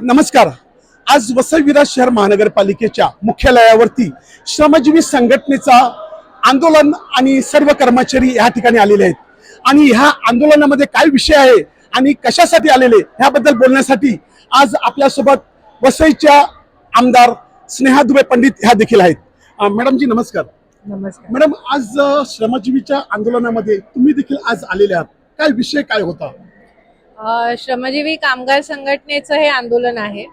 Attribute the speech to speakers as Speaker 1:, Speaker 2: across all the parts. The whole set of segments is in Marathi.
Speaker 1: नमस्कार. आज वसई विरार शहर महानगरपालिकेच्या मुख्यालयावरती श्रमजीवी संघटनेचा आंदोलन आणि सर्व कर्मचारी या ठिकाणी आलेले आहेत. आणि ह्या आंदोलनामध्ये काय विषय आहे आणि कशासाठी आलेले ह्याबद्दल बोलण्यासाठी आज आपल्यासोबत वसईच्या आमदार स्नेहा दुबे पंडित ह्या देखील आहेत. मॅडमजी नमस्कार.
Speaker 2: नमस्कार.
Speaker 1: मॅडम आज श्रमजीवीच्या आंदोलनामध्ये तुम्ही देखील आज आलेले आहात. काय विषय काय होता?
Speaker 2: श्रमजीवी कामगार संघटनेचं हे आंदोलन आहे.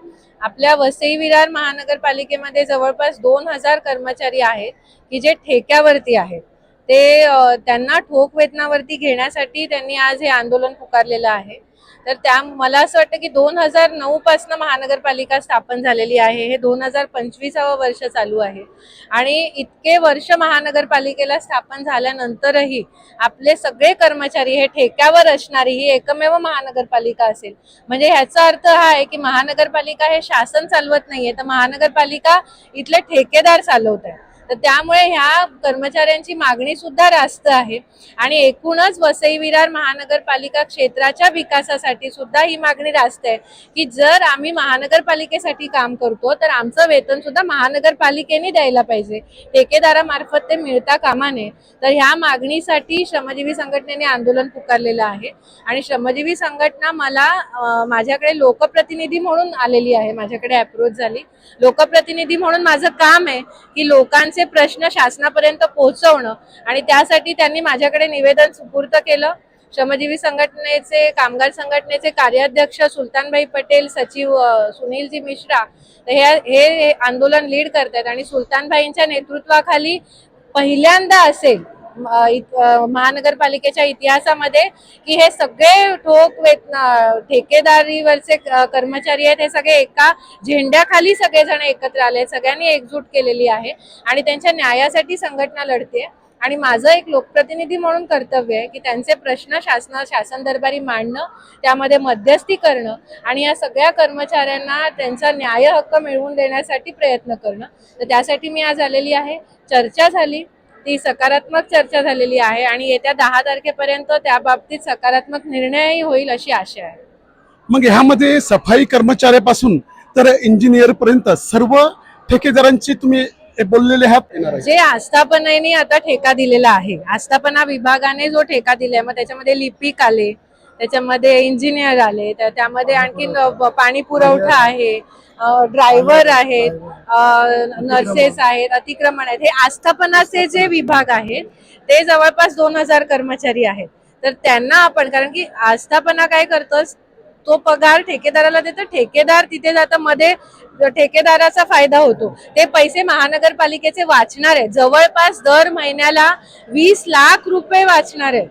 Speaker 2: आपल्या वसई विरार महानगरपालिकेमध्ये जवळपास दोन हजार कर्मचारी आहेत की जे ठेक्यावरती आहेत. ते त्यांना ठोक वेतनावरती घेण्यासाठी त्यांनी आज हे आंदोलन पुकारलेलं आहे. तर त्या मला असं वाटतं की दोन हजार नऊ पासनं महानगरपालिका स्थापन झालेली आहे. हे दोन हजार पंचवीसावं वर्ष चालू आहे. आणि इतके वर्ष महानगरपालिकेला स्थापन झाल्यानंतरही आपले सगळे कर्मचारी हे ठेक्यावर असणारी ही एकमेव महानगरपालिका असेल. म्हणजे ह्याचा अर्थ हा आहे की महानगरपालिका हे शासन चालवत नाहीये तर महानगरपालिका इथले ठेकेदार चालवत आहे. तर त्यामुळे ह्या कर्मचाऱ्यांची मागणी सुद्धा रास्त आहे. आणि एकूणच वसई विरार महानगरपालिका क्षेत्राच्या विकासासाठी सुद्धा ही मागणी रास्त आहे की जर आम्ही महानगरपालिकेसाठी काम करतो तर आमचं वेतन सुद्धा महानगरपालिकेने द्यायला पाहिजे. ठेकेदारामार्फत ते मिळता कामा नये. तर ह्या मागणीसाठी श्रमजीवी संघटनेने आंदोलन पुकारलेलं आहे. आणि श्रमजीवी संघटना मला माझ्याकडे लोकप्रतिनिधी म्हणून आलेली आहे. माझ्याकडे अप्रोच झाली. लोकप्रतिनिधी म्हणून माझं काम आहे की लोकांचे प्रश्न शासनापर्यंत पोहोचवणं आणि त्यासाठी त्यांनी माझ्याकडे निवेदन सुपूर्त केलं. श्रमजीवी संघटनेचे कामगार संघटनेचे कार्याध्यक्ष सुलतानभाई पटेल सचिव सुनीलजी मिश्रा हे हे आंदोलन लीड करतात आणि सुलतानभाईंच्या नेतृत्वाखाली पहिल्यांदा असेल महानगरपालिकेच्या इतिहासामध्ये की हे सगळे ठोक वेतन ठेकेदारीवरचे कर्मचारी आहेत हे सगळे एका झेंड्याखाली सगळेजण एकत्र आले सगळ्यांनी एकजूट केलेली आहे आणि त्यांच्या न्यायासाठी संघटना लढते आणि माझं एक लोकप्रतिनिधी म्हणून कर्तव्य आहे की त्यांचे प्रश्न शासना शासन दरबारी मांडणं त्यामध्ये मध्यस्थी करणं आणि या सगळ्या कर्मचाऱ्यांना त्यांचा न्याय हक्क मिळवून देण्यासाठी प्रयत्न करणं. तर त्यासाठी मी आज आलेली आहे. चर्चा झाली. ती सकारात्मक चर्चा झालेली आहे आणि येत्या दहा तारखेपर्यंत त्या बाबतीत सकारात्मक निर्णयही होईल अशी आशा आहे
Speaker 1: मग ह्यामध्ये सफाई कर्मचाऱ्यापासून तर इंजिनियर पर्यंत सर्व ठेकेदारांची तुम्ही बोललेले आहात.
Speaker 2: जे आस्थापनेने आता ठेका दिलेला आहे आस्थापना विभागाने जो ठेका दिलाय मग त्याच्यामध्ये लिपिक आले त्याच्यामध्ये इंजिनियर आले त्या- त्यामध्ये आणखीन पाणी पुरवठा आहे. ड्रायव्हर आहेत नर्सेस आहेत अतिक्रमण आहेत. हे आस्थापनाचे जे विभाग आहेत ते जवळपास दोन हजार कर्मचारी आहेत. तर त्यांना आपण कारण की आस्थापना काय करतं तो पगार ठेकेदाराला देतो ठेकेदार तिथे जातं मध्ये ठेकेदाराचा फायदा होतो. ते पैसे महानगरपालिकेचे वाचणार आहेत. जवळपास दर महिन्याला वीस लाख रुपये वाचणार आहेत.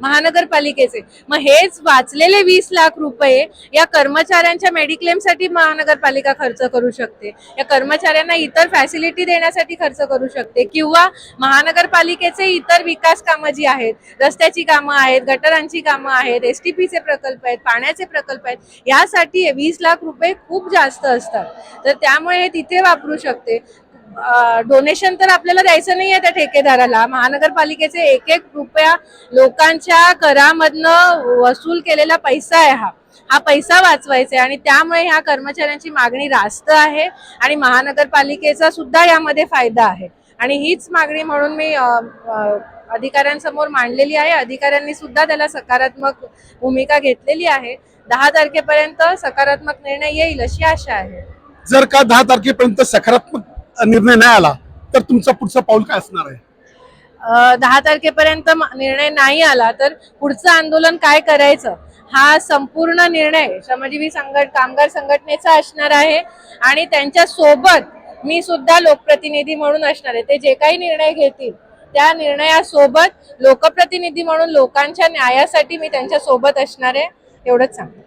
Speaker 2: महानगरपालिकेचे. मग हेच वाचलेले वीस लाख रुपये या कर्मचाऱ्यांच्या मेडिक्लेमसाठी महानगरपालिका खर्च करू शकते. या कर्मचाऱ्यांना इतर फॅसिलिटी देण्यासाठी खर्च करू शकते किंवा महानगरपालिकेचे इतर विकास कामं जी आहेत रस्त्याची कामं आहेत गटरांची कामं आहेत एस टी पीचे प्रकल्प आहेत पाण्याचे प्रकल्प आहेत यासाठी वीस लाख रुपये खूप जास्त असतात. तर त्यामुळे हे तिथे वापरू शकते. डोनेशन तर आपल्याला द्यायचं नाहीये त्या ठेकेदाराला. महानगरपालिकेचे एक एक रुपया लोकांच्या करामधनं वसूल केलेला पैसा आहे हा. हा पैसा वाचवायचा आहे आणि त्यामुळे ह्या कर्मचाऱ्यांची मागणी रास्त आहे आणि महानगरपालिकेचा सुद्धा यामध्ये फायदा आहे. आणि हीच मागणी म्हणून मी अधिकाऱ्यांसमोर मांडलेली आहे. अधिकाऱ्यांनी सुद्धा त्याला सकारात्मक भूमिका घेतलेली आहे. दहा तारखेपर्यंत सकारात्मक निर्णय येईल अशी आशा आहे.
Speaker 1: जर का दहा तारखेपर्यंत सकारात्मक निर्णय नाही आला तर तुमचं पुढचं पाऊल काय असणार आहे?
Speaker 2: दहा तारखेपर्यंत निर्णय नाही आला तर पुढचं आंदोलन काय करायचं? हा संपूर्ण निर्णय श्रमजीवी संघट कामगार संघटनेचा असणार आहे आणि त्यांच्यासोबत मी सुद्धा लोकप्रतिनिधी म्हणून असणार आहे. ते जे काही निर्णय घेतील त्या निर्णयासोबत लोकप्रतिनिधी म्हणून लोकांच्या न्यायासाठी मी त्यांच्यासोबत असणार आहे एवढंच सांगते.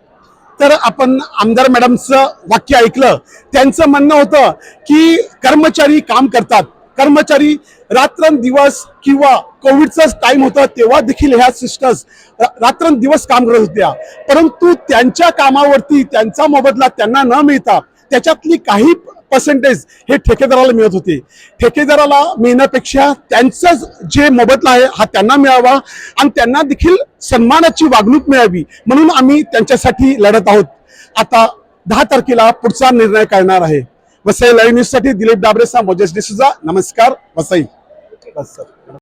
Speaker 1: तर आपण आमदार मॅडमचं वाक्य ऐकलं. त्यांचं म्हणणं होतं की कर्मचारी काम करतात. कर्मचारी रात्रंदिवस किंवा कोविडचाच टाइम होता तेव्हा देखील ह्या सिस्टर्स रात्रंदिवस काम करत होत्या. परंतु त्यांच्या कामावरती त्यांचा मोबदला त्यांना न मिळता त्याच्यातली काही पर्सेंटेज हे ठेकेदाराला मिळत होते. ठेकेदाराला मिळण्यापेक्षा त्यांचं जे मोबदला आहे हा त्यांना मिळावा आणि त्यांना देखील सन्मानाची वागणूक मिळावी म्हणून आम्ही त्यांच्यासाठी लढत आहोत. आता दहा तारखेला पुढचा निर्णय करणार आहे. वसई लाईव्ह न्यूजसाठी दिलीप डाबरेसा मोजेस डिसुजा नमस्कार वसई. बस सर.